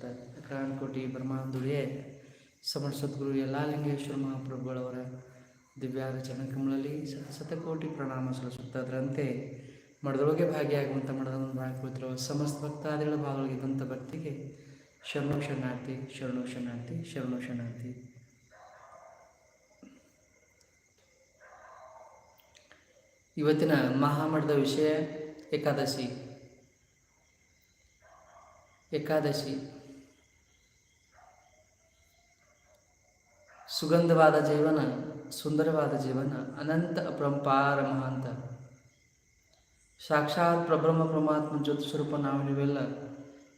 ಸುತ್ತ ಕೋಟಿ ಬ್ರಹ್ಮಾಂದುಡಿಯೇ ಸಮಣ ಸದ್ಗುರು ಯಲ್ಲಾಲಿಂಗೇಶ್ವರ ಮಹಾಪ್ರಭುಗಳವರ ದಿವ್ಯಾರ ಚರಣಕಮಲಲ್ಲಿ ಶತಕೋಟಿ ಪ್ರಣಾಮ ಸಲ್ಲಿಸುತ್ತಾ ಅದರಂತೆ ಮಠದೊಳಗೆ ಭಾಗಿಯಾಗುವಂಥ ಮಠದ ಭಾಗ ಕುಳಿತಿರುವ ಸಮಸ್ತ ಭಕ್ತಾದಿಗಳ ಭಾಗವಾಗಿದ್ದಂಥ ಭಕ್ತಿಗೆ ಶರಣು ಶರಣಾರ್ಥಿ ಶರಣು ಶರಣಾರ್ಥಿ ಶರಣು ಶರಣಾರ್ಥಿ. ಇವತ್ತಿನ ಮಹಾಮಠದ ವಿಷಯ ಏಕಾದಶಿ. ಏಕಾದಶಿ. ಸುಗಂಧವಾದ ಜೀವನ, ಸುಂದರವಾದ ಜೀವನ, ಅನಂತ ಅಪರಂಪಾರ ಮಹಾಂತ. ಸಾಕ್ಷಾತ್ ಪ್ರಬ್ರಹ್ಮ ಪರಮಾತ್ಮ ಜ್ಯೋತಿ ಸ್ವರೂಪ ನಾವು ನೀವೆಲ್ಲ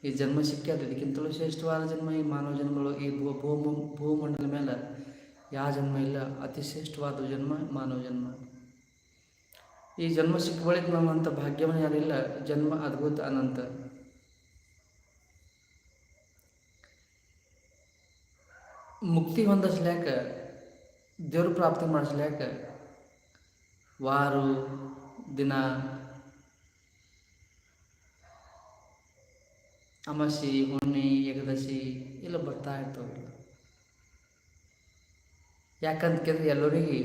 ಈ ಜನ್ಮ ಸಿಕ್ಕ್ಯಾದ ಇದಕ್ಕಿಂತಲೂ ಶ್ರೇಷ್ಠವಾದ ಜನ್ಮ. ಈ ಮಾನವ ಜನ್ಮಗಳು ಈ ಭೂ, ಭೂಮ, ಭೂಮಂಡಲ ಮೇಲೆ ಯಾವ ಜನ್ಮ ಇಲ್ಲ. ಅತಿ ಶ್ರೇಷ್ಠವಾದ ಜನ್ಮ ಮಾನವ ಜನ್ಮ. ಈ ಜನ್ಮ ಸಿಕ್ಕ ಬಳಿಕ ನಮ್ಮಂಥ ಭಾಗ್ಯವನ್ನು ಯಾರಿಲ್ಲ. ಜನ್ಮ ಅದ್ಭುತ, ಅನಂತ. ಮುಕ್ತಿ ಹೊಂದಿಸ್ಲಾಕ ದೇವ್ರ ಪ್ರಾಪ್ತಿ ಮಾಡಿಸ್ಲಾಕ ವಾರು, ದಿನ, ಅಮಾಸಿ, ಹುಣ್ಣಿ, ಏಕದಶಿ ಎಲ್ಲ ಬರ್ತಾ ಇರ್ತವೆ. ಯಾಕಂತ ಕೇಳಿದ್ರೆ ಎಲ್ಲರಿಗೆ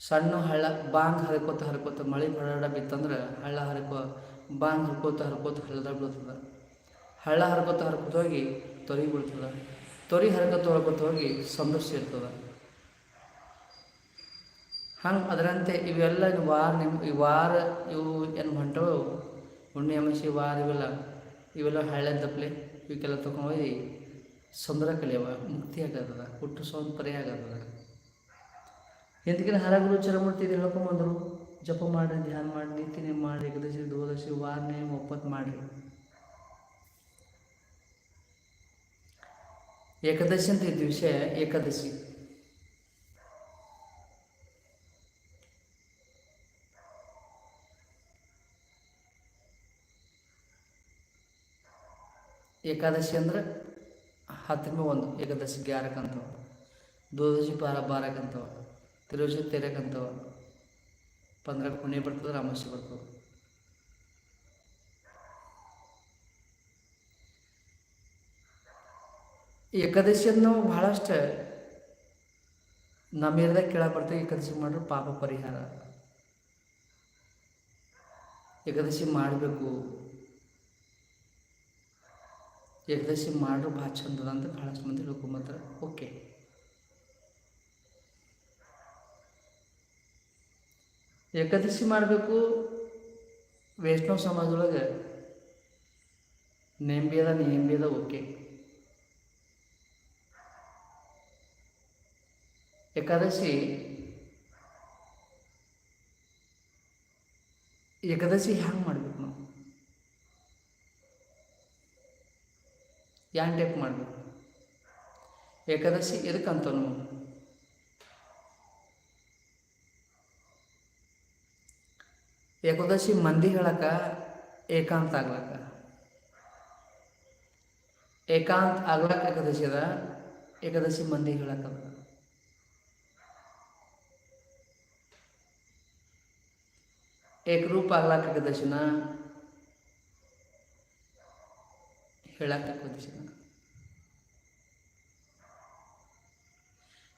ಸಣ್ಣ ಹಳ್ಳ ಬಾಂಗ್ ಹರ್ಕೋತ ಹರ್ಕೋತ ಮಳೆ ಬಡಾಡ ಬಿತ್ತಂದ್ರೆ ಹಳ್ಳ ಹರ್ಕೋ, ಬಾಂಗ್ ಹರ್ಕೋತ ಹರ್ಕೋತ ಹಳ್ಳದಾಗ ಬೀಳ್ತದೆ. ಹಳ್ಳ ಹರ್ಕೋತ ಹರ್ಕೋತ ಹೋಗಿ ತೊರಿ ಬೀಳ್ತದ. ತೊರಿ ಹರಕ ಹರ್ಕೋತ ಹೋಗಿ ಇರ್ತದ. ಹಂಗೆ ಅದರಂತೆ ಇವೆಲ್ಲ ವಾರ ನಿಮ್ಮ ಈ ವಾರ ಇವು ಏನು ಹೊಂಟವು? ಉಣ್ಣೆ ಅಮಾಸಿ ವಾರ ಇವೆಲ್ಲ ಇವೆಲ್ಲ ಹಳ್ಳ ತಪ್ಪಲೆ ಇವಕ್ಕೆಲ್ಲ ತೊಗೊಂಡೋಗಿ ಸುಂದರ ಕಲಿಯವ, ಮುಕ್ತಿ ಆಗದ ಹುಟ್ಟು ಸೌಂದರ್ಯ ಆಗತ್ತದ ಹಿಂದಕಿನ ಹರಗುರು ಚರಮೂರ್ತಿ ಹೇಳ್ಕೊಂಬಂದರು ಜಪ ಮಾಡಿ ಧ್ಯಾನ ಮಾಡಿ ನೀತಿನೇ ಮಾಡಿ ಏಕದಶಿ, ದ್ವಾದಶಿ ವಾರನೇ ಒಪ್ಪತ್ತು ಮಾಡಿರಿ. ಏಕಾದಶಿ ಅಂತ ಇದ್ದ ವಿಷಯ ಏಕಾದಶಿ ಏಕಾದಶಿ ಅಂದ್ರೆ ಹತ್ತನೇ ಒಂದು ಏಕಾದಶಿ ಗ್ಯಾರಕ್ಕಂತವ ದ್ವಾದಶಿ ಬಾರ ಬಾರಕ್ಕಂತವ ತಿರುವಶಿ ತೆರಕಂತವ ಪಂದ್ರ ಪುಣ್ಯ ಬರ್ತದೆ ರಾಮಸ್ಯ ಬರ್ತದೆ ಏಕಾದಶಿಯನ್ನು ನಾವು ಭಾಳಷ್ಟು ನಮ್ಮ ಏರಿಯಾದಾಗ ಕೇಳಕ್ಕೆ ಬರ್ತೇವೆ ಏಕಾದಶಿ ಮಾಡ್ರು ಪಾಪ ಪರಿಹಾರ. ಏಕಾದಶಿ ಮಾಡಬೇಕು. ಏಕಾದಶಿ ಮಾಡ್ರೆ ಭಾಳ ಚಂದದ ಅಂತ ಭಾಳಷ್ಟು ಮಂದಿ ಹೇಳ್ಕೊಂಬತ್ತಾರೆ ಓಕೆ. ಏಕಾದಶಿ ಮಾಡಬೇಕು ವೈಷ್ಣವ ಸಮಾಜದೊಳಗೆ ನೇಂಬಿಯದ ಅದ, ನೆಂಬಿ ಅದ, ಓಕೆ. ಏಕಾದಶಿ ಏಕಾದಶಿ ಹ್ಯಾಂಗೆ ಮಾಡ್ಬೇಕು ನಾವು? ಯಾನ್ ಟೈಪ್ ಮಾಡಬೇಕು? ಏಕಾದಶಿ ಎದಕ್ಕಂತ ನಾವು? ಏಕಾದಶಿ ಮಂದಿ ಹೇಳಕ ಏಕಾಂತ ಆಗ್ಲಕ್ಕ ಏಕಾಂತ ಆಗ್ಲಕ್ಕ ಏಕಾದಶಿ ಅದ, ಏಕಾದಶಿ ಮಂದಿ ಹೇಳಕ್ಕದ ಏಕರೂಪ ಆಗ್ಲಾಕ ಏಕಾದಶಿನ ಹೇಳಾಕ ಏಕಾದಶಿನ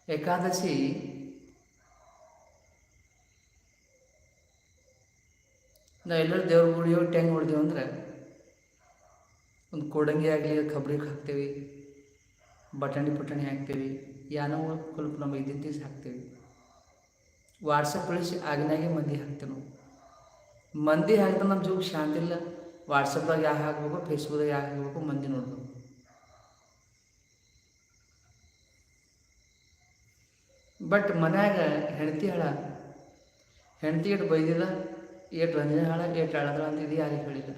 ಏಕಾದಶಿ ನಾವು ಎಲ್ಲರೂ ದೇವ್ರ ಗುಡಿ ಹೋಗಿ ಟ್ಯಾಂಗ್ ಹೊಡ್ದೇವು ಅಂದ್ರೆ ಒಂದು ಕೋಡಂಗಿ ಆಗಲಿ, ಕಬ್ರಿಗೆ ಹಾಕ್ತೇವೆ, ಬಟಾಣಿ ಪಟಾಣಿ ಹಾಕ್ತೇವೆ, ಯಾನೋ ಕಲ್ಪ ನಮ್ಮ ಇದ್ದಿನ ದಿವ್ಸ ಹಾಕ್ತೇವೆ. ವಾಟ್ಸಪ್ ಕಳಿಸಿ ಆಗಿನಾಗೆ ಮಂದಿ ಹಾಕ್ತೇವೆ ನಾವು. ಮಂದಿ ಹಾಕಿದ್ರೆ ನಮ್ಮ ಜೀವಕ್ಕೆ ಶಾಂತಿ ಇಲ್ಲ. ವಾಟ್ಸಪ್ದಾಗ ಯಾಕೆ ಹಾಕ್ಬೇಕು ಫೇಸ್ಬುಕ್ದಾಗ ಯಾಕೆ ಹಾಕ್ಬೇಕು ಮಂದಿ ನೋಡ್ಬೇಕು. ಬಟ್ ಮನ್ಯಾಗ ಹೆಂಡತಿ ಹಾಳ, ಹೆಂಡತಿ ಇಟ್ಟು ಬೈದಿಲ್ಲ ಏಟ್ ರಂಜನೆ ಹಾಳ ಏಟ್ ಹಾಳದ್ರ ಅಂತ ಇದು ಯಾರಿಗೆ ಹೇಳಿಲ್ಲ.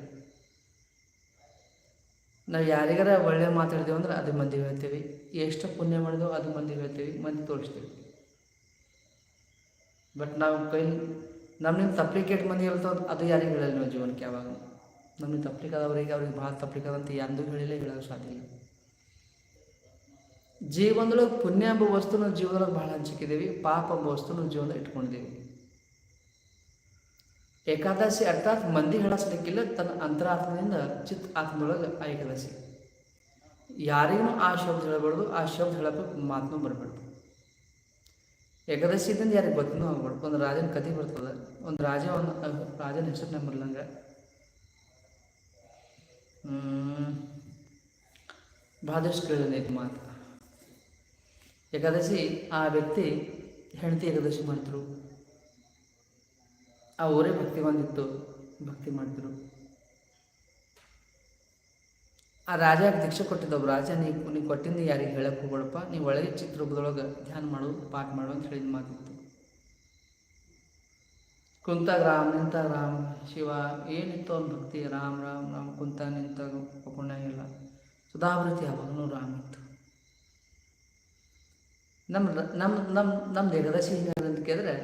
ನಾವು ಯಾರಿಗಾರ ಒಳ್ಳೆ ಮಾತಾಡ್ತೀವಿ ಅಂದ್ರೆ ಅದು ಮಂದಿ ಹೇಳ್ತೀವಿ. ಎಷ್ಟು ಪುಣ್ಯ ಮಾಡಿದೆವು ಅದು ಮಂದಿ ಹೇಳ್ತೀವಿ, ಮಂದಿ ತೋರಿಸ್ತೀವಿ. ಬಟ್ ನಾವು ಕೈ ನಮ್ಮಿಂದ ತಪ್ಲಿಕೇಟ್ ಮಂದಿ ಹೇಳ್ತಾವ ಅದು ಯಾರಿಗೆ ಹೇಳಲ್ಲ ನಾವು ಜೀವನಕ್ಕೆ ಯಾವಾಗ. ನಮಗೆ ತಪ್ಲಿಕಾದವರಿಗೆ ಅವ್ರಿಗೆ ಭಾಳ ತಪ್ಲಿಕಾದಂತ ಎಂದೂ ಹೇಳಿಲ್ಲ ಹೇಳೋಕೆ ಸಾಧ್ಯ ಇಲ್ಲ. ಜೀವನದೊಳಗೆ ಪುಣ್ಯ ಎಂಬ ವಸ್ತುನ ಜೀವನದೊಳಗೆ ಭಾಳ ಹಂಚಿಕಿದ್ದೀವಿ ಪಾಪ ಎಂಬ ವಸ್ತುನ ಜೀವನದಲ್ಲಿ ಇಟ್ಕೊಂಡಿದ್ದೀವಿ ಏಕಾದಶಿ ಅರ್ಥಾತ್ ಮಂದಿ ಹೇಳಸ್ಲಿಕ್ಕಿಲ್ಲ ತನ್ನ ಅಂತರಾತ್ಮದಿಂದ ಚಿತ್ ಆತ್ಮದೊಳಗೆ ಆ ಏಕಾದಶಿ ಯಾರಿಗೂ ಆ ಶಬ್ದ ಹೇಳಬಾರ್ದು, ಆ ಶಬ್ದ ಹೇಳಕ್ಕೆ ಮಾತನ್ನು ಬರಬಾರ್ದು. ಏಕಾದಶಿ ಇದ್ದಂದು ಯಾರಿಗೆ ಗೊತ್ತೂ ಆಗ್ಬಾರ್ದು ಒಂದು ರಾಜನ ಕತೆ ಬರ್ತದೆ. ಒಂದು ರಾಜ ಒಂದು ರಾಜನ ಹೆಸರು ನಂಬರ್ಲಂಗೆ ಭಾಳಷ್ಟು ಕೇಳಿದ ಇದು ಮಾತು. ಏಕಾದಶಿ, ಆ ವ್ಯಕ್ತಿ ಹೆಂಡತಿ ಏಕಾದಶಿ ಮಾಡ್ತರು ಆ ಊರೇ ಭಕ್ತಿ ಬಂದಿತ್ತು ಭಕ್ತಿ ಮಾಡ್ತಿರು ಆ ರಾಜ ದೀಕ್ಷೆ ಕೊಟ್ಟಿದ್ದವು ರಾಜ ನೀವು ನೀವು ಕೊಟ್ಟಿದ್ದು ಯಾರಿಗೆ ಹೇಳಕ್ಕೆ ಹೋಗ್ಬೇಡಪ್ಪ. ನೀವು ಒಳಗೆ ಚಿತ್ರರೂಪದೊಳಗೆ ಧ್ಯಾನ ಮಾಡು, ಪಾಠ ಮಾಡು ಅಂತ ಹೇಳಿದ ಮಾತಿತ್ತು. ಕುಂತ ರಾಮ್, ನಿಂತ ರಾಮ್, ಶಿವ, ಏನಿತ್ತು ಅವ್ನ ಭಕ್ತಿ? ರಾಮ್ ರಾಮ್ ರಾಮ್, ಕುಂತ, ನಿಂತ ಪುಣ್ಯ ಇಲ್ಲ ಸುಧಾವೃತಿ ಯಾವಾಗಲೂ ರಾಮ್ ಇತ್ತು. ನಮ್ಮ ನಮ್ಮ ನಮ್ಮ ನಮ್ಮ ಏಕಾದಶಿ ಹಿಂಗಂತ ಕೇಳಿದ್ರೆ,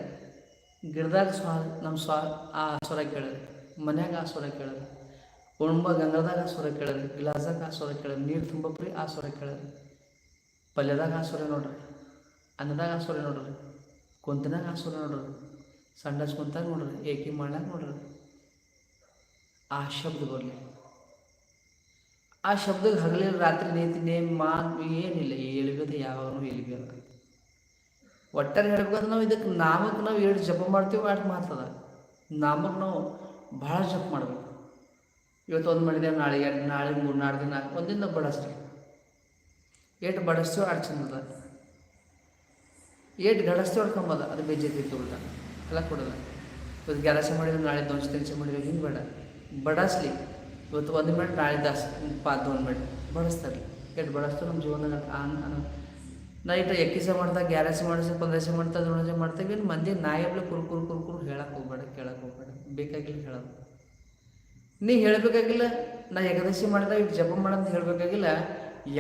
ಗಿಡದಾಗ ಸ್ವ ನಮ್ಮ ಸ್ವ ಆ ಸ್ವರ ಕೇಳಿದ್ರೆ ಮನ್ಯಾಗ ಆ ಸ್ವರ ಕೇಳೋದು. ಉಣ್ಬ ಗಂಗದಾಗ ಆ ಸ್ವರ ಕೇಳರಿ ಗಿಲಾಸಾಗ ಆ ಸ್ವರ ಕೇಳರಿ ನೀರು ತುಂಬಪ್ರಿ ಆ ಸ್ವರ ಕೇಳರಿ ಪಲ್ಯದಾಗ ಆ ಸ್ವರ ನೋಡ್ರಿ, ಅನ್ನದಾಗ ಆ ಸ್ವರ ನೋಡ್ರಿ, ಕುಂತನಾಗ ಆ ಸ್ವರ ನೋಡ್ರಿ, ಸಂಡಸ್ ಕುಂತಾಗ ನೋಡ್ರಿ, ಏಕಿ ಮಾಡ್ಲಾಗ ನೋಡ್ರಿ. ಆ ಶಬ್ದ ಬರಲಿ. ಆ ಶಬ್ದಕ್ಕೆ ಹಗಲಿಲ್ಲ, ರಾತ್ರಿ ನೀತಿ ಮಾತು ಏನಿಲ್ಲ ಎಲ್ಬೇದ ಯಾವಾಗೂ ಎಲ್ಬೇದ ಒಟ್ಟಾರೆ ಹೇಳ್ಬೇಕಂದ್ರೆ ನಾವು ಇದಕ್ಕೆ ನಾಮಕ್ಕೆ ನಾವು ಎರಡು ಜಪ ಮಾಡ್ತೀವಿ ಅಟ್ ಮಾತದ ನಾಮಕ್ಕೆ ನಾವು ಭಾಳ ಜಪ ಮಾಡಬೇಕು. ಇವತ್ತು ಒಂದು ಮಾಡಿದೆ ನಾಳೆ ಎರಡು, ನಾಳೆ ಮೂರು ನಾಲ್ಕು. ದಿನ ಒಂದಿನ ಬಡಿಸ್ತೀವಿ ಏಟು ಬಡಸ್ತೀವಿ ಅಷ್ಟು ಚಂದದ. ಏಟು ಗಡಸ್ತೀವಿ ಹೊಡ್ಕೊಂಬದ. ಅದು ಬೇಜೈತಿ ಉಲ್ಟ. ಎಲ್ಲ ಕೊಡೋಲ್ಲ. ಇವತ್ತು ಗ್ಯಾರಸೆ ಮಾಡಿದ್ರೆ, ನಾಳೆ ದೊಂಚ ತಿನ್ಸೆ ಮಾಡಿದ್ರು. ಹಿಂಗೆ ಬೇಡ. ಬಡಸ್ಲಿ. ಇವತ್ತು ಒಂದು ಮಿನಿಟ್ ನಾಳೆ ದಾಸ್ ಪಾತ್ ಒಂದು ಮಿನಿಟ್ ಬಡಸ್ತಾರೆ. ಏಟು ಬಡಿಸ್ತು ನಮ್ಮ ಜೀವನದಾಗ. ಆನ್ ಅನ್ನೋ ನಾ ಇಟ್ಟು ಎಕ್ಕಿಸ ಮಾಡ್ತಾ ಗ್ಯಾರಸೆ ಮಾಡಿಸಿ ಪಂದ್ರಸ ಮಾಡ್ತಾ ದೊಣಸೆ ಮಾಡ್ತೀವಿ ಇನ್ನು ಮಂದಿ ನಾಯಿ ಕುರು ಕುರು ಕುರು ಕುರು ಹೇಳಕ್ಕೆ ಹೋಗ್ಬೇಡ ಕೇಳಕ್ಕೆ ಹೋಗ್ಬೇಡ. ಬೇಕಾಗಿಲ್ಲ ಹೇಳೋದು. ನೀ ಹೇಳಬೇಕಾಗಿಲ್ಲ, ನಾ ಏಕಾದಶಿ ಮಾಡಿದ ಇಟ್ಟು ಜಪ ಮಾಡಂತ ಹೇಳಬೇಕಾಗಿಲ್ಲ.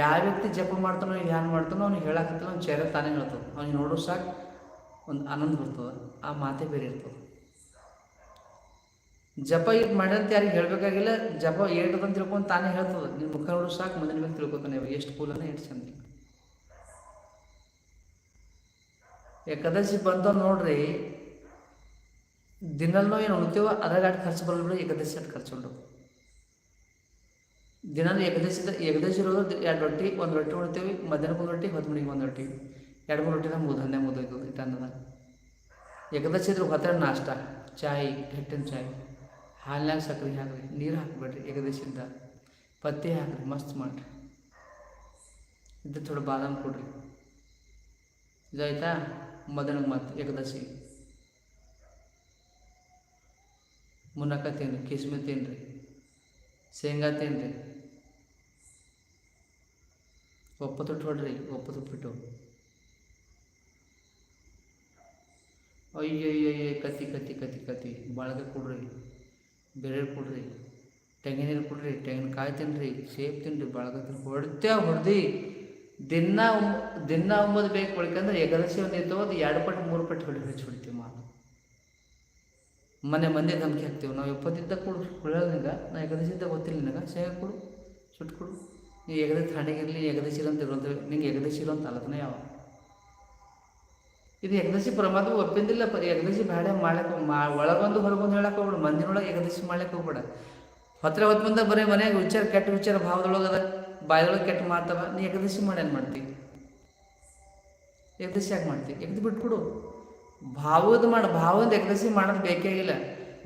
ಯಾವ ವ್ಯಕ್ತಿ ಜಪ ಮಾಡ್ತಾನೋ ಏನು ಮಾಡ್ತಾನೋ ಅವ್ನಿಗೆ ಹೇಳಕತ್ತಿಲ್ಲ, ಅವ್ನು ಚೇರ ತಾನೇ ಹೇಳ್ತದೆ. ಅವ್ನಿಗೆ ನೋಡೋ ಸಾಕು, ಒಂದು ಆನಂದ ಬರ್ತದೆ, ಆ ಮಾತೇ ಬೇರೆ ಇರ್ತದೆ. ಜಪ ಇದು ಮಾಡ್ಯಂತ ಯಾರಿಗೆ ಹೇಳಬೇಕಾಗಿಲ್ಲ, ಜಪ ಏಟದಂತ ತಿಳ್ಕೊಂಡು ತಾನೇ ಹೇಳ್ತದೆ. ನಿನ್ನ ಮುಖ ನೋಡೋ ಸಾಕು ಮುಂದಿನ ಮೇಲೆ ತಿಳ್ಕೊತಾನೆ ಎಷ್ಟು ಕೂಲನ, ಎಷ್ಟು ಚಂದ. ಏಕಾದಶಿ ಬಂತ ನೋಡ್ರಿ ದಿನಲ್ಲೂ ಏನು ಉಳಿತೀವೋ ಅದ್ರಾಗ ಖರ್ಚು ಬರಲ್ಲ ಬಿಡಿ, ಏಕಾದಶಿ ಅಷ್ಟು ಖರ್ಚು ಉಂಟು. ದಿನಾಲು ಏಕಾದಶಿ ಏಕಾದಶಿ ಇರೋದು ಎರಡು ರೊಟ್ಟಿ, ಒಂದು ರೊಟ್ಟಿ ಉಣ್ತೀವಿ ಮಧ್ಯಾಹ್ನಕ್ಕೆ ಒಂದು ರೊಟ್ಟಿ, ಹೊತ್ತು ಮಣಿಗೆ ಒಂದು ರೊಟ್ಟಿ. ಎರಡು ಮೂರು ರೊಟ್ಟಿನ ಮುದ್ದು ಹನ್ನೆ ಮುದ್ದೋಯ್ತು ಇಟ್ಟು ಅನ್ನದಾಗ ಏಕಾದಶಿ ಇದ್ರೆ ಹೊತ್ತ ನಾಷ್ಟ, ಚಾಯ್ ಗಟ್ಟಿನ ಚಾಯ್. ಹಾಲಿನಾಗ ಸಕ್ಕರೆ ಹಾಕ್ರಿ, ನೀರು ಹಾಕ್ಬೇಡ್ರಿ ಏಕಾದಶಿಯಿಂದ ಪತ್ತೆ ಹಾಕ್ರಿ, ಮಸ್ತ್ ಮಾಡಿರಿ. ಇದು ಥೋಡೆ ಬಾದಾಮಿ ಕೊಡ್ರಿ. ಇದಾಯ್ತಾ ಮದನಿಗೆ ಮತ್ತು ಏಕಾದಶಿ. ಮುನಕ ತಿನ್ರಿ ಕಿಸ್ಮಿ ತಿನ್ರಿ, ಶೇಂಗಾ ತಿನ್ರಿ. ಒಪ್ಪತ್ತು ಹೊಡ್ರಿ ಒಪ್ಪತ್ತು ಬಿಟ್ಟು. ಅಯ್ಯಯ್ಯಯ್ಯ, ಕತ್ತಿ ಕತ್ತಿ ಕತಿ ಕತಿ ಬಾಳಗೆ ಕೊಡ್ರಿ ಬೇರೆ ಕೊಡ್ರಿ, ತೆಂಗಿನ ನೀರು ಕೊಡ್ರಿ, ತೆಂಗಿನಕಾಯಿ ತಿನ್ರಿ, ಸೇಬ್ ತಿನ್ರಿ ಬಾಳಗ ತಿನ್ರಿ. ಹೊಡ್ತೇ ಹೊಡ್ದು. ದಿನ ದಿನ ಉಂಬೋದು ಬೇಕು ಉಳ್ಕಂದ್ರೆ ಎಗಲಸಿ ಒಂದು ಇತ್ತು ಅದು ಎರಡು ಪಟ್ಟು, ಮೂರು ಪಟ್ಟು ಹೊಡಿ ಹೆಚ್ಚು ಮನೆ ಮಂದಿ ಧಮಕಿ ಹಾಕ್ತೀವಿ. ನಾವು ಎಪ್ಪತ್ತಿದ್ದ ಕೊಡು ಕುಳಿಯೋದ್ರಿಂದ ನಾ ಏಕಾದಶಿದ್ದ ಗೊತ್ತಿಲ್ಲ ನಿನಗೆ. ಶೇಂಗಾ ಕೊಡು, ಸುಟ್ಟು ಕೊಡು. ನೀ ಎಗದ ಏಕಾದಶಿ ಇಲ್ಲ ಅಂತ ಇರುವಂತ ನಿಂಗೆ ಇಲ್ಲ ಅಂತ ಅಲ್ಲದನ ಯಾವ ಇದು ಏಕದಶಿ ಪ್ರಮಾದ ಒಪ್ಪಿಂದಿಲ್ಲ ಪ ಏಕಾದಶಿ ಬೇಡ ಮಾಡ್ಲಿಕ್ಕೆ ಮಾ ಒಳಗೊಂದು ಹೊರಗೊಂದು ಹೇಳಕ್ಕೆ ಹೋಗ್ಬೇಡ. ಮಂದಿನೊಳಗೆ ಏಕದಶಿ ಮಾಡ್ಲಿಕ್ಕೆ ಹೋಗ್ಬೇಡ. ಹತ್ರ ಹೊತ್ತು ಬಂದ ಬರೀ ಮನೆಯಾಗ ವಿಚಾರ, ಕೆಟ್ಟ ವಿಚಾರ ಭಾವದೊಳಗದ ಬಾಯದೊಳಗೆ ಕೆಟ್ಟ ಮಾತವ. ನೀ ಏಕದಶಿ ಮಾಡಿ ಏನು ಮಾಡ್ತಿ. ಏಕದಶಿ ಯಾಕೆ ಮಾಡ್ತಿ? ಎಗ್ದು ಬಿಟ್ಬಿಡು ಭಾವದ ಮಾಡಿ ಭಾವದ ಏಕಾದಶಿ ಮಾಡೋದು ಬೇಕೇ ಇಲ್ಲ.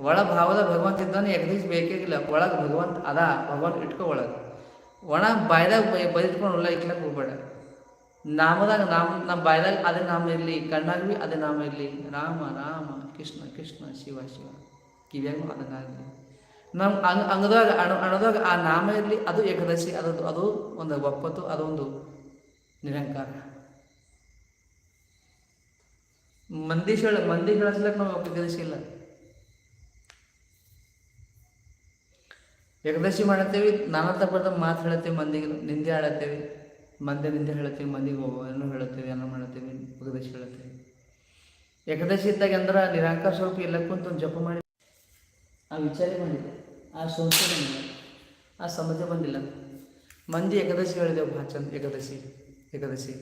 ಒಳ ಭಾವದ ಭಗವಂತ ಇದ್ದಾನೆ ಏಕದಶಿ ಬೇಕೇ ಇಲ್ಲ. ಒಳಗೆ ಭಗವಂತ ಅದ, ಭಗವಂತ ಇಟ್ಕೊ ಒಳಗೆ. ಒಣ ಬಾಯ್ದಾಗ ಬೈ ಬೈದ್ಕೊಂಡು ಉಳ್ಳ ಇಕ್ಲಕ್ಕೆ ಹೋಗ್ಬೇಡ ನಾಮದಾಗ ನಾಮ ನಮ್ಮ ಬಾಯ್ದಾಗ ಅದೇ ನಾಮ ಇರಲಿ, ಕಣ್ಣಾಗ ಭೀ ಅದೇ ನಾಮ ಇರಲಿ. ರಾಮ ರಾಮ, ಕೃಷ್ಣ ಕೃಷ್ಣ, ಶಿವ ಶಿವ. ಕಿವ್ಯಾಗೂ ಅದನ್ನಾಗಲಿ ನಮ್ಮ ಅಂಗ ಅಂಗದಾಗ ಅಣ ಅಣದಾಗ ಆ ನಾಮ ಇರಲಿ, ಅದು ಏಕದಶಿ, ಅದು ಅದು ಒಂದು ಒಪ್ಪತ್ತು, ಅದೊಂದು ನಿರಂಕಾರ. ಮಂದಿ ಹೇಳ, ಮಂದಿ ಹೇಳಿಸ್ಲಕ್ಕೆ ನಾವು ಏಕಾದಶಿ ಇಲ್ಲ. ಏಕಾದಶಿ ಮಾಡತ್ತೇವಿ ನಾನಾ ತಪ್ಪದ ಮಾತು ಹೇಳತ್ತೇವೆ ಮಂದಿಗೆ, ನಿಂದೆ ಆಡತ್ತೇವೆ. ಮಂದಿ ನಿಂದೆ ಹೇಳತ್ತೀವಿ, ಮಂದಿಗೆ ಏನೋ ಹೇಳತ್ತೇವೆ, ಏನೋ ಮಾಡತ್ತೇವೆ ಏಕಾದಶಿ ಹೇಳತ್ತೇವಿ. ಏಕಾದಶಿ ಇದ್ದಾಗ ಅಂದ್ರೆ ನಿರಾಕಾರ ಸ್ವಲ್ಪ ಎಲ್ಲ ಕುಂತು ಜಪ ಮಾಡಿ. ಆ ವಿಚಾರ ಬಂದಿಲ್ಲ, ಆ ಸಂಸ್ಥೆ ಬಂದಿಲ್ಲ, ಆ ಸಮಸ್ಯೆ ಬಂದಿಲ್ಲ. ಮಂದಿ ಏಕಾದಶಿ ಹೇಳಿದೆವು ಭಾಳ ಚಂದ ಏಕಾದಶಿ ಏಕಾದಶಿ.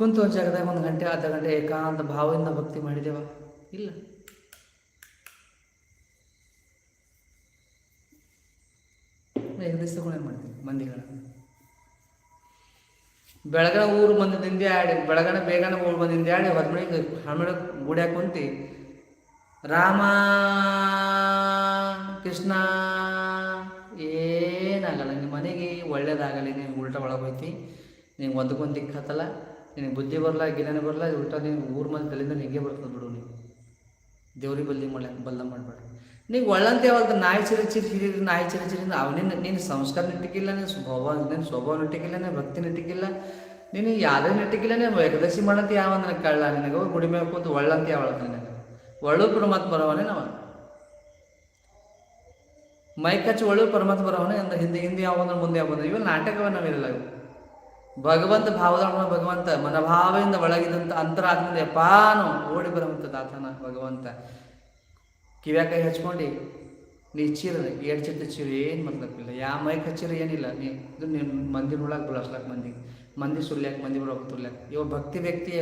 ಕುಂತು ಒಂದು ಜಾಗದಾಗ ಒಂದು ಗಂಟೆ, ಅರ್ಧ ಗಂಟೆ ಏಕಾಂತ ಭಾವದಿಂದ ಭಕ್ತಿ ಮಾಡಿದೆವ? ಇಲ್ಲ. ತಗೊಂಡು ಏನು ಮಾಡ್ತೀವಿ? ಮಂದಿಗಳ. ಬೆಳಗನ ಊರು ಮಂದಿದಿಂದ ಆಡಿ ಬೆಳಗನ ಬೇಗನ ಊರು ಬಂದಿದ್ದೆ ಆಡಿ ಹೊರಮಣಿಗೆ ಹಣ್ಣು ಗುಡ್ಯಾಕ ಕುಂತಿ, ರಾಮ, ಕೃಷ್ಣ ಏನಾಗಲ್ಲ ನಿಮ್ಮ ಮನೆಗೆ ಒಳ್ಳೇದಾಗಲಿ ನಿಮ್ಗೆ ಉಲ್ಟ ಒಳಗೆ ಹೋಯ್ತಿ ನಿಂಗೆ ಒಂದಕ್ಕೊಂದು ದಿಕ್ಕತ್ತಲ್ಲ ನಿನಗೆ ಬುದ್ಧಿ ಬರಲ್ಲ ಗಿಡನೇ ಬರಲ್ಲ ಉಲ್ಟ ನೀನು ಊರ ತಲೆಯಿಂದ ಹಿಂಗೆ ಬರ್ತದೆ ಬಿಡು ನೀವು ದೇವ್ರಿಗೆ ಬಲ್ಲಿ ಮಳೆ ಬಲ್ಲ ಮಾಡಬೇಡ. ನೀವು ಒಳ್ಳಂತೆ ಯಾವಾಗ ನಾಯಿ ಚಿರಿ ಚಿರಿ ಹಿರಿಯರು ನಾಯಿ ಚಿರಿ ಚಿರಿಂದ ಅವನಿನ ನೀನು ಸಂಸ್ಕಾರ ನೆಟ್ಟಿಗಿಲ್ಲ ನೀನು ಸ್ವಭಾವ ನಿನ್ನ ಸ್ವಭಾವ ನೆಟ್ಟಿಗಿಲ್ಲ ನೀನು ಭಕ್ತಿ ನೆಟ್ಟಿಗಿಲ್ಲ ನೀನು ಯಾವುದೇ ನೆಟ್ಟಿಗಿಲ್ಲ ನೀನು ಏಕದಶಿ ಮಾಡಂತ ಯಾವ ನನಗೆ ಕಳ್ಳ ನಿನಗೆ. ಗುಡಿ ಮೇಲೆ ಕೂತು ಒಳ್ಳಂತ ಯಾವ ನಿನಗೆ. ಒಳ್ಳು ಪರಮಾತ್ಮ ಬರವನೇ ನಾವು. ಮೈ ಕಚ್ಚಿ ಒಳ್ಳು ಪರಮಾತ್ಮ ಬರವನೇ ಹಿಂದೆ ಹಿಂದೆ ಯಾವ ಮುಂದೆ ಯಾವ ಬಂದ್ರೆ ಇವಾಗ ನಾಟಕವೇ ನಾವಿರಲ್ಲ ಇವು. ಭಗವಂತ ಭಾವದೊಳಗ ಭಗವಂತ ಮನಭಾವದಿಂದ ಒಳಗಿದಂಥ ಅಂತರಾತ್ಮದ ಯಪ್ಪಾನು ಓಡಿ ಬರುವಂಥದ್ದು ಆತನ ಭಗವಂತ. ಕಿವ್ಯಾಕ ಕೈ ಹಚ್ಕೊಂಡು, ನೀ ಚೀರ ಏಡ್ ಚಿತ್ತ ಚೀರ ಏನು ಮತ್ಲಪ್ಪಿಲ್ಲ ಯಾವ ಮೈಕ್ ಹಚ್ಚಿರ ಏನಿಲ್ಲ. ನೀ ಇದು ನೀನು ಮಂದಿ ನೋಡಕ್ಕೆ ಬಳಸ್ಲಾಕ ಮಂದಿ. ಮಂದಿ ಸುಲ್ಯಾಕ ಮಂದಿ ಬಿಡೋಕೆ ತುರ್ಲ್ಯಾಕ. ಇವ ಭಕ್ತಿ ವ್ಯಕ್ತಿ,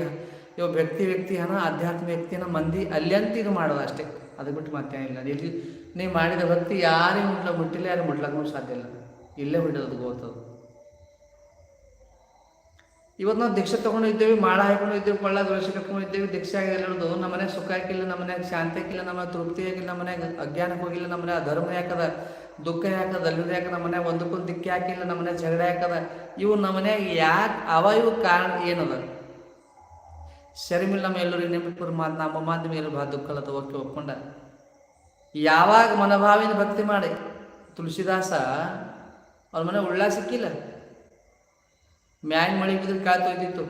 ಇವ ವ್ಯಕ್ತಿ ವ್ಯಕ್ತಿ ಹಣ ಆಧ್ಯಾತ್ಮ ವ್ಯಕ್ತಿನ ಮಂದಿ ಅಲ್ಯಂತ ಇದು ಮಾಡೋದು ಅಷ್ಟೇ. ಅದು ಬಿಟ್ಟು ಮತ್ತೇನಿಲ್ಲ ನೀ ಮಾಡಿದ ಭಕ್ತಿ ಯಾರಿಗೆ ಮುಟ್ಲ ಮುಟ್ಟಿಲ್ಲ ಯಾರು ಮುಟ್ಲಕ್ಕೂ ಸಾಧ್ಯ ಇಲ್ಲ. ಇಲ್ಲೇ ಬಿಡೋದು ಗೊತ್ತದು ಇವತ್ತು ನಾವು ದೀಕ್ಷೆ ತೊಗೊಂಡು ಇದ್ದೇವೆ ಮಾಳ ಹಾಕೊಂಡು ಇದ್ದೇವೆ ಕೊಳ್ಳ ದೋಷ ಕಟ್ಕೊಂಡಿದ್ದೇವೆ, ದೀಕ್ಷೆ ಆಗಿಲ್ಲದು ನಮ್ಮ ಮನೆಗೆ ಸುಖ ಹಾಕಿಲ್ಲ ನಮ್ಮ ಮನೆಗೆ ಶಾಂತಿ ಹಾಕಿಲ್ಲ ನಮ್ಮ ತೃಪ್ತಿ ಆಗಿಲ್ಲ, ನಮ್ಮ ಮನೆಗೆ ಅಜ್ಞಾನಕ್ಕೆ ಹೋಗಿಲ್ಲ, ನಮ್ಮ ಮನೆ ಧರ್ಮ ಯಾಕದ, ದುಃಖ ಯಾಕದ ಅಲ್ಲಿ ಯಾಕದ ನಮ್ಮ ಮನೆ ಒಂದಕ್ಕೊಂದು ದಿಕ್ಕಿ ಹಾಕಿಲ್ಲ, ನಮ್ಮ ಮನೆ ಜಗಳ ಯಾಕದ, ಇವು ನಮ್ಮ ಮನೆಗೆ ಯಾಕೆ ಅವ ಇವು ಕಾರಣ ಏನದ? ಶರಿಮಿಲ್ಲ ನಮ್ಮ ಎಲ್ಲರೂ ನೆನಪುರ್ ಮಾತು ನಮ್ಮ ಮಾತು ಮೇಲೆ ಬಾ ಅಲ್ಲ ತಗೋಕೆ ಒಪ್ಕೊಂಡ. ಯಾವಾಗ ಮನೋಭಾವಿನ ಭಕ್ತಿ ಮಾಡಿ, ತುಳಸಿದಾಸ ಅವ್ರ ಮನೆ ಉಳ್ಳ ಸಿಕ್ಕಿಲ್ಲ? ಮ್ಯಾನ್ ಮಳೆ ಬಿದ್ದರೆ ಕಾಲು ತೊಯ್ದಿತ್ತು.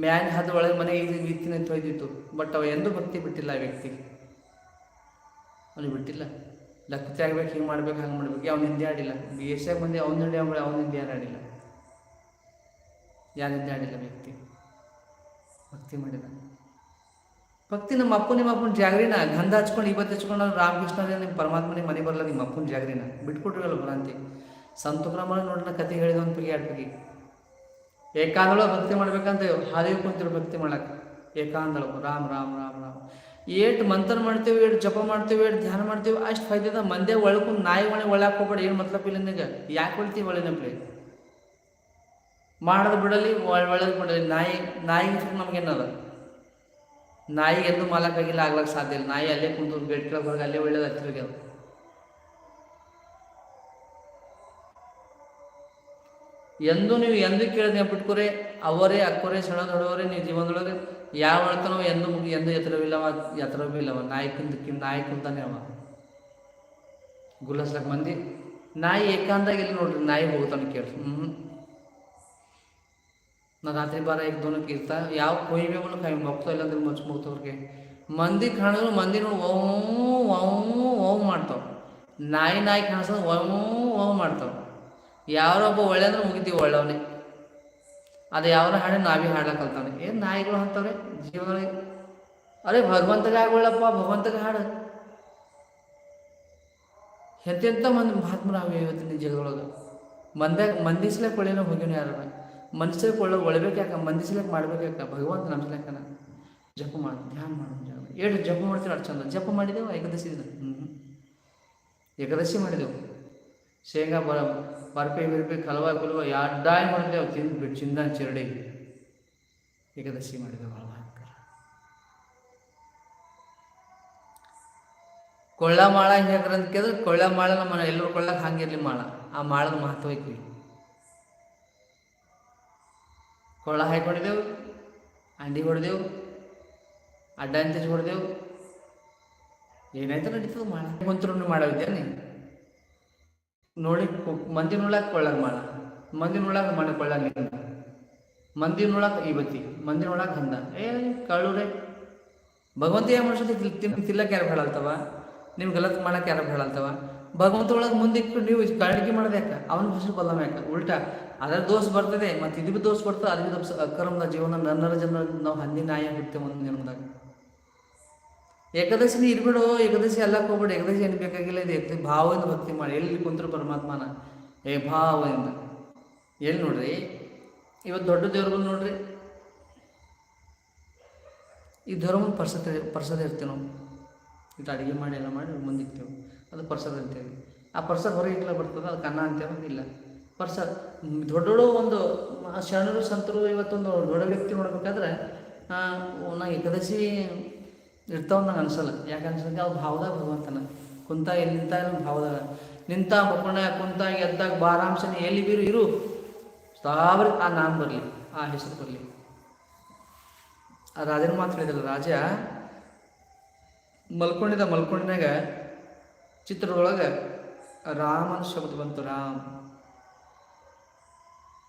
ಮ್ಯಾನ್ ಹದ ಒಳಗೆ ಮನೆ ಇದ್ದ ತೊಯ್ದಿತ್ತು. ಬಟ್ ಅವ ಎಂದೂ ಭಕ್ತಿ ಬಿಟ್ಟಿಲ್ಲ ಆ ವ್ಯಕ್ತಿ. ಅವನಿಗೆ ಬಿಟ್ಟಿಲ್ಲ. ಲಕ್ತಿ ಆಗ್ಬೇಕು ಹಿಂಗೆ ಮಾಡ್ಬೇಕು, ಹಂಗೆ ಮಾಡ್ಬೇಕು. ಅವ್ನು ಹಿಂದೆ ಆಡಿಲ್ಲ. ಬಿ ಎಸ್ ಆಗಿ ಮಂದಿ ಅವ್ನ ಹಿಂದೆ ಅವ್ನು ಅವ್ನ ಹಿಂದೆ ಯಾರು ಆಡಿಲ್ಲ. ಯಾರು ಹಿಂದೆ ಆಡಿಲ್ಲ ವ್ಯಕ್ತಿ. ಭಕ್ತಿ ಮಾಡಿಲ್ಲ ಭಕ್ತಿ ನಮ್ಮ ಅಪ್ಪ, ನಿಮ್ಮ ಅಪ್ಪನ ಜಾಗ್ರಿನ. ಗಂಧ ಹಚ್ಕೊಂಡು ಇವತ್ತು ಹಚ್ಕೊಂಡು ರಾಮಕೃಷ್ಣ ನಿಮ್ಮ ಪರಮಾತ್ಮನಿಗೆ ಮನೆ ಬರಲ್ಲ, ನಿಮ್ಮ ಅಪ್ಪನ ಜಾಗ್ರಿನ. ಬಿಟ್ಕೊಟ್ರಲ್ಲ ಭ್ರಾಂತಿ. ಸಂತ ಬ್ರಹ್ಮಣ ನೋಡೋಣ ಕತೆ ಹೇಳಿದ ಒಂದು ಪಗಿ ಎರಡು ಏಕಾಂದಳು ಭಕ್ತಿ ಮಾಡ್ಬೇಕಂತ ಹಾದಿಗೆ ಕುಂತಿರು ಭಕ್ತಿ ಮಾಡಕ್ಕೆ ಏಕಾಂದಳು ರಾಮ್ ರಾಮ್ ರಾಮ್ ರಾಮ್. ಏಟ್ ಮಂತ್ರ ಮಾಡ್ತೀವಿ, ಏಟ್ ಜಪ ಮಾಡ್ತೀವಿ, ಏಟ್ ಧ್ಯಾನ ಮಾಡ್ತೀವಿ, ಅಷ್ಟು ಫೈದ ಮಂದೆ ಒಳಕೊಂಡು ನಾಯಿ ಒಳಗೆ ಒಳಗೆ ಹೋಗ್ಬೇಡ, ಏನು ಮತ್ಲಪ್ಪ ಇಲ್ಲ ನಿನಗೆ. ಯಾಕೆ ಹೊಳ್ತೀವಿ ಒಳ್ಳೆ ನಮ್ಗೆ? ಮಾಡೋದು ಬಿಡಲಿ ಒಳ್ಳೇದು ಬಿಡಲಿ. ನಾಯಿ ನಾಯಿ ನಮಗೇನದ? ನಾಯಿಗೆ ಎಂದು ಮಾಲಕ್ಕಾಗಿಲ್ಲ ಆಗ್ಲಕ್ಕೆ ಸಾಧ್ಯ ಇಲ್ಲ. ನಾಯಿ ಅಲ್ಲೇ ಕುಂತು ಗೇಟ್ ಕೆಳಗೆ ಹೊರಗೆ ಅಲ್ಲೇ ಒಳ್ಳೇದು ಹತ್ತಿರಗೆ ಎಂದು ನೀವು ಎಂದು ಕೇಳಿದೆ ಬಿಟ್ಕೊರೆ, ಅವರೇ, ಅಕ್ಕೋರೆ ಸೆಳೆದೊಡವರೇ ನೀವು ಜೀವನದೊಳಗೆ ಯಾವ ಹೇಳ್ತಾನೋ ಎಂದು ಎಂದು ಎತ್ತರವಿಲ್ಲವ ಎತ್ತರವಿಲ್ಲವ ನಾಯಿ ಕಿಂದ ಕಿಂದ ನಾಯಿ ಕುಂತಾನೆ ಅವ. ಗುಲಾಸ್ಲಕ್ ಮಂದಿ, ನಾಯಿ ಏಕಾಂತಾಗ ಇಲ್ಲಿ ನೋಡ್ರಿ, ನಾಯಿ ಹೋಗ್ತಾನೆ ಕೇಳಿ ಹ್ಞೂ ನಾ ರಾತ್ರಿ ಬಾರ ಈಗ ದೋನಕ್ಕೆ ಇರ್ತಾ ಯಾವ ಕೊಯ್ಬೇಕು ಕೈ ಮಗ್ತಾ ಇಲ್ಲ ಅಂದ್ರೆ ಮಚ್ ಮುಗ್ತವ್ರಿಗೆ. ಮಂದಿ ಕಾಣಿದ್ರು ಮಂದಿ ನೋಡಿ ಓ ಓಂ ಓ ಮಾಡ್ತಾವ. ನಾಯಿ ನಾಯಿ ಕಾಣಿಸೋದು ಓಂ ಓ ಮಾಡ್ತಾವ. ಯಾರೊಬ್ಬ ಒಳ್ಳೆ ಅಂದ್ರೆ ಮುಗಿತೀವಿ ಒಳ್ಳೆವನೇ. ಅದು ಯಾವನ ಹಾಡೆ ನಾವೇ ಹಾಡ್ಲಕ್ಕೆ ಕಲ್ತಾನೆ ಏನು ನಾಯಿಗಳು ಅಂತವ್ರೆ? ಜೀವನದಲ್ಲಿ ಅರೆ ಭಗವಂತಗೆ ಆಗೋಳಪ್ಪ ಭಗವಂತಗೆ ಹಾಡು. ಎಂತೆಂಥ ಮಂದಿ ಮಹಾತ್ಮರಾವೆ ಇವತ್ತಿನ ಜಗದೊಳಗೆ. ಮಂದ್ಯಾಗ ಮಂದಿಸ್ಲಕ್ಕೆ ಕೊಳ್ಳೇನೋ ಹೋಗ್ಯಾನ ಯಾರ? ಮನುಷ್ಯರಿಗೆ ಒಳ್ಳೆ ಒಳ್ಬೇಕು ಮಂದಿಸ್ಲೇ ಮಂದಿಸ್ಲಕ್ಕೆ ಮಾಡ್ಬೇಕು ಯಾಕ? ಭಗವಂತ ನಮ್ಸ್ಲಕ್ಕನ ಜಪ ಮಾಡು, ಧ್ಯಾನ ಮಾಡು ಏಳು ಜಪ ಮಾಡ್ತೀವಿ ಅಷ್ಟು ಚಂದ ಜಪ ಮಾಡಿದೆವು? ಏಕದಶಿ ಹ್ಞೂ ಏಕದಶಿ ಮಾಡಿದೆವು. ಶೇಂಗಾ ಬರ ಬರ್ಪೆ ಬಿರ್ಪೆ ಕಲವ ಕುಲವ ಅಡ್ಡಾಯಿ ಮಾಡಿದೆವು ತಿಂದ್ಬಿಟ್ಟು ಚಿಂದನ್ ಚಿರಡಿ ಏಕದಶಿ ಮಾಡಿದೆವು ಭಾಳ ಭಯಂಕರ ಕೊಳ್ಳ ಮಾಳ ಹಿಂಗೆ ಅಂತ ಕೇಳಿದ್ರೆ ಕೊಳ್ಳ ಮಾಳ ನಮ್ಮ ಎಲ್ಲರೂ ಕೊಳ್ಳಕ್ಕೆ ಹಂಗಿರ್ಲಿ ಮಾಳ ಆ ಮಾಳದ ಮಹತ್ವ ಐತಿ ಕೊಳ್ಳ ಹಾಕೊಂಡಿದ್ದೆವು ಅಂಡಿ ಹೊಡೆದೆವು ಅಡ್ಡ ಅಂತಿಸಿ ಹೊಡೆದೆವು ಏನಾಯ್ತು ನಡೀತದೆ ಮಾಳ ಕುಂತ್ರು ಮಾಡವಿದ್ಯಾ ನೀ ನೋಡಿ ಮಂದಿ ನೋಡಕ್ ಕೊಳ್ಳಾಗ ಮಾಡ. ಮಂದಿ ನೋಡಕ್ ಮಾಡ ಕೊಳ್ಳಾಗ ಗಂಧ ಮಂದಿ ನೋಡಕ್ ಇವತ್ತಿ ಮಂದಿ ನೋಡಕ್ ಹಂದ. ಏ, ಕಳ್ಳುರೇ. ಭಗವಂತ ಏನ್ ಮಾಡ್ಸೋದು? ತಿನ್ ತಿಲ್ಲಕ್ಕೆ ಯಾರು ಹೇಳಲ್ತವ ನಿಮ್ಗೆ ಗಲತ್ ಮಾಡಕ್ಕೆ ಯಾರು ಹೇಳಲ್ತವ ಭಗವಂತ ಒಳಗೆ ಮುಂದಿಟ್ಟು ನೀವು ಕಳಿಕೆ ಮಾಡೋದು ಯಾಕೆ? ಅವನ ಹೆಸರು ಬಲ್ಲಮ ಉಲ್ಟಾ. ಅದರ ದೋಷ ಬರ್ತದೆ. ಮತ್ತೆ ಇದು ದೋಷ ಬರ್ತದೆ ಅದು ಅಕ್ರಮದ ಜೀವನ ನನ್ನರ ಜನ ನಾವು ಹಂದಿ ನಾಯಿ ಆಗಿರ್ತೇವೆ ಒಂದು ಜನ್ಮದಾಗ ಏಕಾದಶಿನಿ ಇರ್ಬಿಡು, ಏಕಾದಶಿ ಎಲ್ಲಕ್ಕೆ ಹೋಗ್ಬಿಡು, ಏಕಾದಶಿ ಏನು ಬೇಕಾಗಿಲ್ಲ ಇದು ಏಕ ಭಾವದಿಂದ ಭಕ್ತಿ ಮಾಡಿ. ಎಲ್ಲಿ ಕುಂತರು ಪರಮಾತ್ಮನ? ಏ ಭಾವದಿಂದ. ಎಲ್ಲಿ ನೋಡ್ರಿ? ಇವತ್ತು ದೊಡ್ಡ ದೇವ್ರುಗಳು ನೋಡ್ರಿ. ಈ ಧರ್ಮ ಪರ್ಸದ ಪರ್ಸದ ಇರ್ತೀವಿ ನಾವು. ಇದು ಅಡುಗೆ ಮಾಡಿ, ಎಲ್ಲ ಮಾಡಿ ಮುಂದೆ ಅದು ಪರ್ಸದ ಅಂತೇಳಿ. ಆ ಪರ್ಸದ ಹೊರಗೆ ಇಟ್ಲ ಬರ್ತದೆ, ಅದು ಕನ್ನ ಅಂತೇವೆ ಇಲ್ಲ. ಪರ್ಸ ದೊಡ್ಡ ದೊಡ್ಡ ಒಂದು ಶರಣರು, ಸಂತರು ಇವತ್ತೊಂದು ದೊಡ್ಡ ವ್ಯಕ್ತಿ ನೋಡ್ಬೇಕಾದ್ರೆ ನಾ ಏಕಾದಶಿ ಇರ್ತಾವ ನಂಗೆ ಅನಿಸಲ್ಲ. ಯಾಕೆ ಅನ್ಸಲ್ಲ ಅವ್ರು ಭಾವದಾಗ ಭಗವಂತನ? ಕುಂತ ಎಲ್ಲಿ ನಿಂತ ಭಾವದಾಗ. ನಿಂತ ಮಕ್ಕಳ ಕುಂತ ಎದ್ದಾಗ ಬಾರಾಂಶನ ಎಲ್ಲಿ ಬೀರು ಇರು. ಸಾವಿರ ಆ ನಾಮ ಬರಲಿ, ಆ ಹೆಸರು ಬರಲಿ. ಆ ರಾಜನ ಮಾತು ಹೇಳಿದಲ್ಲ ರಾಜ, ಮಲ್ಕೊಂಡಿದ್ದ ಮಲ್ಕೊಂಡಿನಾಗ ಚಿತ್ರದೊಳಗೆ ರಾಮನ ಶಬ್ದ ಬಂತು, ರಾಮ್.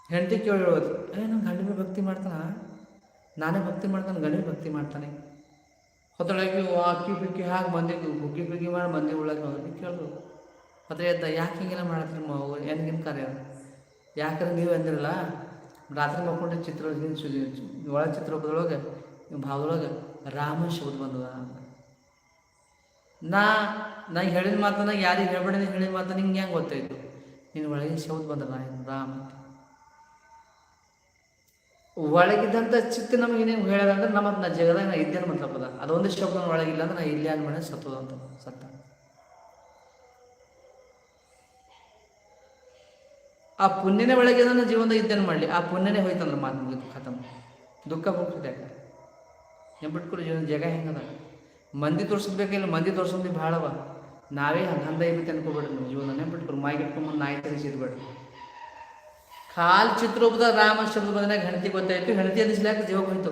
ಹೆಂಡತಿ ಕೇಳಿ ಹೇಳೋದು, ಏ ನಂಗೆ ಗಂಡಿನ ಭಕ್ತಿ ಮಾಡ್ತಾನ? ನಾನೇ ಭಕ್ತಿ ಮಾಡ್ತಾನೆ ಗಂಡಿನ ಭಕ್ತಿ ಮಾಡ್ತಾನೆ. ಹೊತ್ತೊಳಗೆ ಅಕ್ಕಿ ಪಿಕ್ಕಿ ಹಾಕಿ ಮಂದಿ ಹುಗ್ಗಿ ಪಿಕ್ಕಿ ಮಾಡಿ ಮಂದಿ ಒಳಗೆ ಅವ್ರಿಗೆ ಕೇಳಿದ್ರು ಅದೇ ಎದ್ದ ಯಾಕೆ ಹಿಂಗೆಲ್ಲ ಮಾಡತ್ರಿ ಮಾವು ನಿಮ್ಮ ಕಾರ್ಯ? ಯಾಕಂದ್ರೆ ನೀವು ಅಂದಿರಲ್ಲ, ರಾತ್ರಿ ಮಕ್ಕೊಂಡೆ ಚಿತ್ರ ಒಳ ಚಿತ್ರದೊಳಗೆ ಭಾವದೊಳಗೆ ರಾಮ ಶಬ್ದ ಬಂದದ ನಾ ನಾ ಹೇಳಿದ ಮಾತನ್ನ ಯಾರಿಗೆ ಹೇಳ್ಬೇಡ ಹೇಳಿದ ಮಾತನ್ನ ನಿಂಗೆ ಹೆಂಗೆ ಗೊತ್ತಾಯ್ತು? ನಿನ್ನ ಒಳಗಿನ ಶಬ್ದ ಬಂದದ ರಾಮ ಒಳಗಿದ್ದಂಥ ಚಿತ್ತ ನಮಗೆ ಏನೇನು ಹೇಳೋದಂದ್ರೆ ನಮ್ಮ ನಾ ಜಗದಾಗ ನಾ ಇದ್ದೇನೆ ಮತ್ಲಪ್ಪದ ಅದೊಂದು ಶಬ್ದ ಒಳಗಿಲ್ಲ ಅಂದ್ರೆ ನಾ ಇಲ್ಲಿ ಅಂದ್ಮೇಲೆ ಅಂತ ಸತ್ತ. ಆ ಪುಣ್ಯನೇ ಒಳಗೆ ನನ್ನ ಜೀವನದಾಗ ಇದ್ದೇನೆ ಮಾಡಲಿ. ಆ ಪುಣ್ಯನೇ ಹೋಯ್ತಂದ್ರೆ ಮಾತು ಮುಗಿದು ಖತಮ್. ದುಃಖ ಮುಗಿದ ಬಿಟ್ಕೊಡು ಜೀವನ ಜಗ ಹೆಂಗದ ಮಂದಿ ತೋರಿಸ್ಬೇಕಿಲ್ಲ ಮಂದಿ ತೋರಿಸೋದು ಭಾಳವ ನಾವೇ ಹಂಗೆ, ಹಂದ ಇರುತ್ತೆ ಅನ್ಕೋಬೇಡ್ರಿ ನಮ್ಮ ಜೀವನ ನೆನ್ಪಿಟ್ಕೊಡು ಮಾಯಿ ಇಟ್ಕೊಂಬಂದು ನಾಯಿ ತರಿಸಿದ್ಬೇಡ್ರಿ ಕಾಲ್ ಚಿತ್ರೂಪದ ರಾಮ ಶಬ್ದ ಬಂದಾಗ ಹೆಂಡತಿ ಗೊತ್ತಾಯ್ತು. ಹೆಂಡತಿ ಅನಿಸ್ಲಾಕ ಜೀವ ಹೋಯ್ತು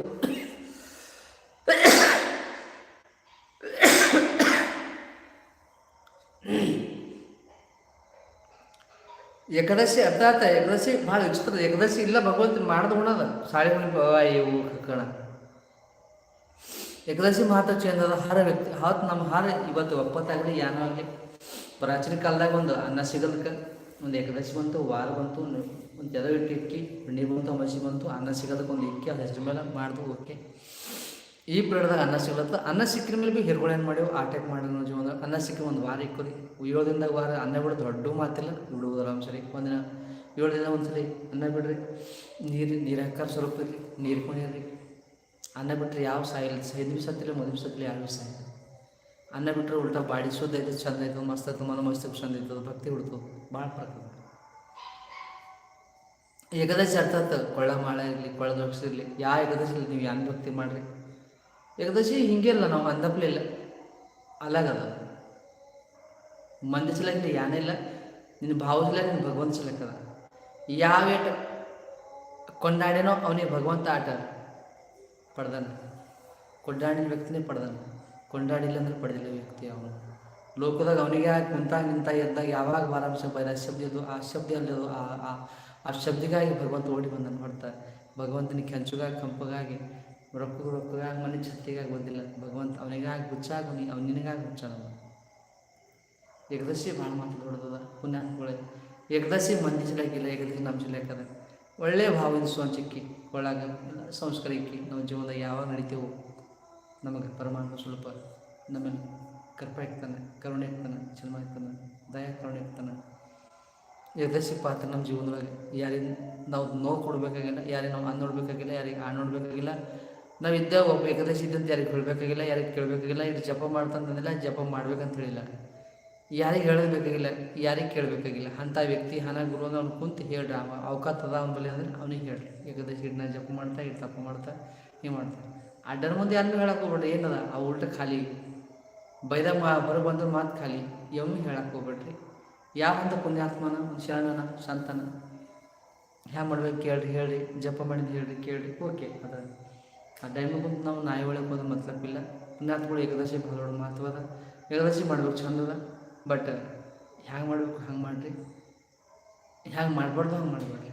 ಏಕಾದಶಿ ಅರ್ಥ ಆತ ಏಕಾದಶಿ ಭಾಳ ವಿಚಿತ್ರ. ಏಕಾದಶಿ ಇಲ್ಲ, ಭಗವಂತ ಮಾಡ್ದು ಉಣದ ಸಾಳಿ ಇವು ಕಣ ಏಕಾದಶಿ ಮಹತ್ವ ಚೇಂಜ್ ಅದ. ಹಾರ ವ್ಯಕ್ತಿ ಹಾತ್ ನಮ್ಮ ಹಾರ ಇವತ್ತು ಒಪ್ಪತ್ತಾಗಲಿ ಏನೋ ಆಗಲಿ ಪ್ರಾಚೀನ ಕಾಲದಾಗ ಒಂದು ಅನ್ನ ಸಿಗದಕ್ಕೆ ಒಂದು ಏಕಾದಶಿ ಬಂತು, ವಾರ ಬಂತು ಒಂದು ಜದ ಇಟ್ಟು ಇಕ್ಕಿ, ನೀರು ಬಂತು ಮಸಿ ಬಂತು, ಅನ್ನ ಸಿಗೋದಕ್ಕೆ ಒಂದು ಇಕ್ಕಿ, ಅದು ಹೆಸರು ಮೇಲೆ ಮಾಡ್ದು ಓಕೆ ಈ ಪೀರಿಯಡ್ದಾಗ ಅನ್ನ ಸಿಗ್ಲತ್ತ. ಅನ್ನ ಸಿಕ್ಕಿದ ಮೇಲೆ ಭೀ ಹಿರ್ಗಳು ಏನು ಮಾಡ್ಯಾವ? ಮಾಡಿ ನೋಡಿ ಜೀವನದಾಗ. ಅನ್ನ ಸಿಕ್ಕಿ ಒಂದು ವಾರ ಇಕ್ಕೋರಿ. ಏಳು ವಾರ ಅನ್ನ ಬಿಡು ದೊಡ್ಡ ಮಾತಿಲ್ಲ. ಬಿಡುವುದು ಆರಾಮ್ ಸರಿ ಒಂದಿನ ಏಳು ದಿನ ಒಂದ್ಸಲಿ ಅನ್ನ ಬಿಡ್ರಿ. ನೀರು ನೀರು ಹಾಕಾರ ಸ್ವಲ್ಪ ಇರಲಿ. ನೀರು ಕುಣಿಯರ್ರಿ ಅನ್ನ ಬಿಟ್ಟರೆ ಯಾವ ಸಾಯಿಲ್ಲ ಐದು ದಿವಸ ಮೂರು ಸತ್ತಿಲ್ಲ, ಯಾರು ಯಾವ ಸಾಯಿಲ್ಲ. ಅನ್ನ ಬಿಟ್ಟರೆ ಉಲ್ಟಾ ಬಾಡಿ ಶುದ್ಧ ಚಂದ ಐತೆ ಮಸ್ತ್ ಮನ ಮಸ್ತ್ ಚಂದ ಭಕ್ತಿ ಹುಡ್ತು ಭಾಳ ಫರಕ್ ಏಕದಶಿ ಏಕಾದಶಿ ಅರ್ಥ ಕೊಳ್ಳ ಮಾಳ ಇರಲಿ, ಕೊಳ್ಳ ದೋಕ್ಷ ಇರಲಿ ಯಾವ ಏಕಾದಶಿ ಇಲ್ಲ ನೀವು ಯಾನ್ ಭಕ್ತಿ ಮಾಡ್ರಿ? ಹಿಂಗೆ ಇಲ್ಲ ನಾವು ಅಂದಪ್ಲೆ ಇಲ್ಲ. ಅಲಾಗದ ಮಂದಿ ಸಲಕ್ಕೆ ಇಲ್ಲ ನಿನ್ನ ಭಾವ ಸಲಕ್ ನಿನ್ನ ಭಗವಂತ ಸಲಕ್ಕದ ಯಾವ ಏಟ ಕೊಂಡಾಡೇನೋ ಅವನಿಗೆ ಭಗವಂತ ಆಟ ಪಡ್ದಾನೆ. ಕೊಂಡಾಡಿನ ವ್ಯಕ್ತಿನೇ ಪಡ್ದಾನೆ. ಕೊಂಡಾಡಿಲ್ಲ ಅಂದ್ರೆ ಪಡೆದಿಲ್ಲ ವ್ಯಕ್ತಿ ಅವನು. ಲೋಕದಾಗ ಅವನಿಗೆ ಕುಂತಾಗ ಕುಂತ ನಿಂತ ಎದ್ದಾಗ ಯಾವಾಗ ಬಾರಾಂಶ ಬೈದ ಶಬ್ದ ಇದು ಆ ಶಬ್ದ ಅಲ್ಲದು ಆ ಆ ಆ ಶಬ್ದಿಗಾಗಿ ಭಗವಂತ ಓಡಿ ಬಂದನು ಹೊಡ್ತಾ ಭಗವಂತನಿಗೆ ಕೆಂಚುಗಾಗಿ, ಕಂಪಗಾಗಿ ರೊಕ್ಕ ರೊಕ್ಕಗಾಗಿ, ಮನೆ ಛತ್ತಿಗಾಗಿ ಬಂದಿಲ್ಲ. ಭಗವಂತ ಅವನಿಗಾಗಿ ಹುಚ್ಚಾಗಿ, ಅವನಿ ನಿನಗಾಗಿ ಹುಚ್ಚಾನ ಏಕದಶಿ ಭಾಳ ಮಾತು ದೊಡ್ಡದ ಪುಣ್ಯಾತ್ಮಗಳೇ ಏಕದಶಿ ಮಂದಿ ಜಿಲ್ಲೆಗಿಲ್ಲ ಏಕದಶಿ ನಮ್ಮ ಜಿಲ್ಲೆಕದ ಒಳ್ಳೆಯ ಭಾವದಿಂದ ಸ್ವಂಚಿಕ್ಕಿ ಒಳಗ ಸಂಸ್ಕಾರ ಇಕ್ಕಿ. ನಾವು ಜೀವನದಾಗ ಯಾವಾಗ ನಡಿತೇವೋ, ನಮಗೆ ಪರಮಾತ್ಮ ಸ್ವಲ್ಪ ನಮ್ಮಲ್ಲಿ ಕೃಪೆ ಇರ್ತಾನೆ ಕರುಣೆ ಇರ್ತಾನೆ ಜನ್ಮ ಇರ್ತಾನೆ ದಯಾ ಕರುಣೆ ಇರ್ತಾನೆ ಏಕದಶಿ ಪಾತ್ರ ನಮ್ಮ ಜೀವನದೊಳಗೆ. ಯಾರಿಗೆ ನಾವು ನೋವು ಕೊಡಬೇಕಾಗಿಲ್ಲ, ಯಾರಿಗೆ ನಾವು ಅನ್ನ ನೋಡ್ಬೇಕಾಗಿಲ್ಲ, ಯಾರಿಗೆ ಆ ನೋಡ್ಬೇಕಾಗಿಲ್ಲ. ನಾವು ಇದ್ದ ಒಬ್ಬ ಏಕದಶಿ ಇದ್ದಂತ ಯಾರಿಗೆ ಹೇಳಬೇಕಾಗಿಲ್ಲ, ಯಾರಿಗೆ ಕೇಳಬೇಕಾಗಿಲ್ಲ. ಇದು ಜಪ ಮಾಡ್ತಂತಂದಿಲ್ಲ, ಜಪ ಮಾಡ್ಬೇಕಂತ ಹೇಳಿಲ್ಲ. ಯಾರಿಗೆ ಹೇಳಬೇಕಾಗಿಲ್ಲ, ಯಾರಿಗೆ ಕೇಳಬೇಕಾಗಿಲ್ಲ. ಅಂಥ ವ್ಯಕ್ತಿ ಹಣ ಗುರು ಅಂದ್ರೆ ಅವ್ನು ಕುಂತು ಹೇಳ್ರಿ, ಅವ ಅವಕಾಶ ಅದ ಅವನ ಅಂದ್ರೆ ಅವನಿಗೆ ಹೇಳ್ರಿ. ಏಕದಶಿ ಇಡ್ನ ಜಪ ಮಾಡ್ತಾ ಇಟ್ಟು ತಪ್ಪ ಮಾಡ್ತಾ, ಹಿಂಗೆ ಮಾಡ್ತಾ. ಅಡ್ಡರ ಮುಂದೆ ಯಾರನ್ನೂ ಹೇಳಕ್ಕೆ ಹೋಗ್ಬೇಡ್ರಿ, ಏನದ? ಆ ಉಲ್ಟ ಖಾಲಿ ಬೈದ ಮಾ ಬರೋ ಬಂದ ಮಾತು ಖಾಲಿ. ಇವನು ಹೇಳಕ್ಕೆ ಹೋಗ್ಬೇಡ್ರಿ. ಯಾವ ಅಂತ ಪುಣ್ಯಾತ್ಮನ ಶರಣನ ಸಂತನ? ಹ್ಯಾ ಮಾಡ್ಬೇಕು ಕೇಳ್ರಿ, ಹೇಳ್ರಿ. ಜಪ ಮಾಡಿದ್ದು ಹೇಳ್ರಿ, ಕೇಳ್ರಿ. ಓಕೆ, ಅದ. ಆ ಟೈಮಿಗೆ ಬಂದು ನಾವು ನಾಯಿ ಒಳಗೆ ಬಂದು ಮತ್ಲಪ್ಪಿಲ್ಲ ಪುಣ್ಯಾತ್ಮಗಳು ಏಕದಶಿ ದೊಡ್ಡ ಮಹತ್ವ ಅದ. ಏಕದಶಿ ಮಾಡ್ಬೇಕು ಚಂದದ ಬಟ್ ಹ್ಯಾಂಗೆ ಮಾಡ್ಬೇಕು ಹಂಗೆ ಮಾಡಿರಿ? ಹ್ಯಾಂಗೆ ಮಾಡ್ಬಾರ್ದು ಹಂಗೆ ಮಾಡಬೇಡ್ರಿ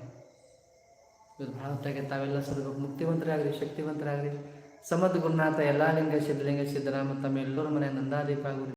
ಇದು ಭಾಳ ಹೊತ್ತಾಗೆ ತಾವೆಲ್ಲ ಸರ್ಬೇಕು ಮುಕ್ತಿವಂತರಾಗ್ರಿ, ಶಕ್ತಿವಂತರಾಗ್ರಿ. ಸಮದ್ ಗುರುನಾಥ ಎಲ್ಲ ಲಿಂಗ ಸಿದ್ಧಲಿಂಗ ಸಿದ್ದರಾಮ ತಮ್ಮ ಎಲ್ಲರ ಮನೆ ನಂದಾದೀಪ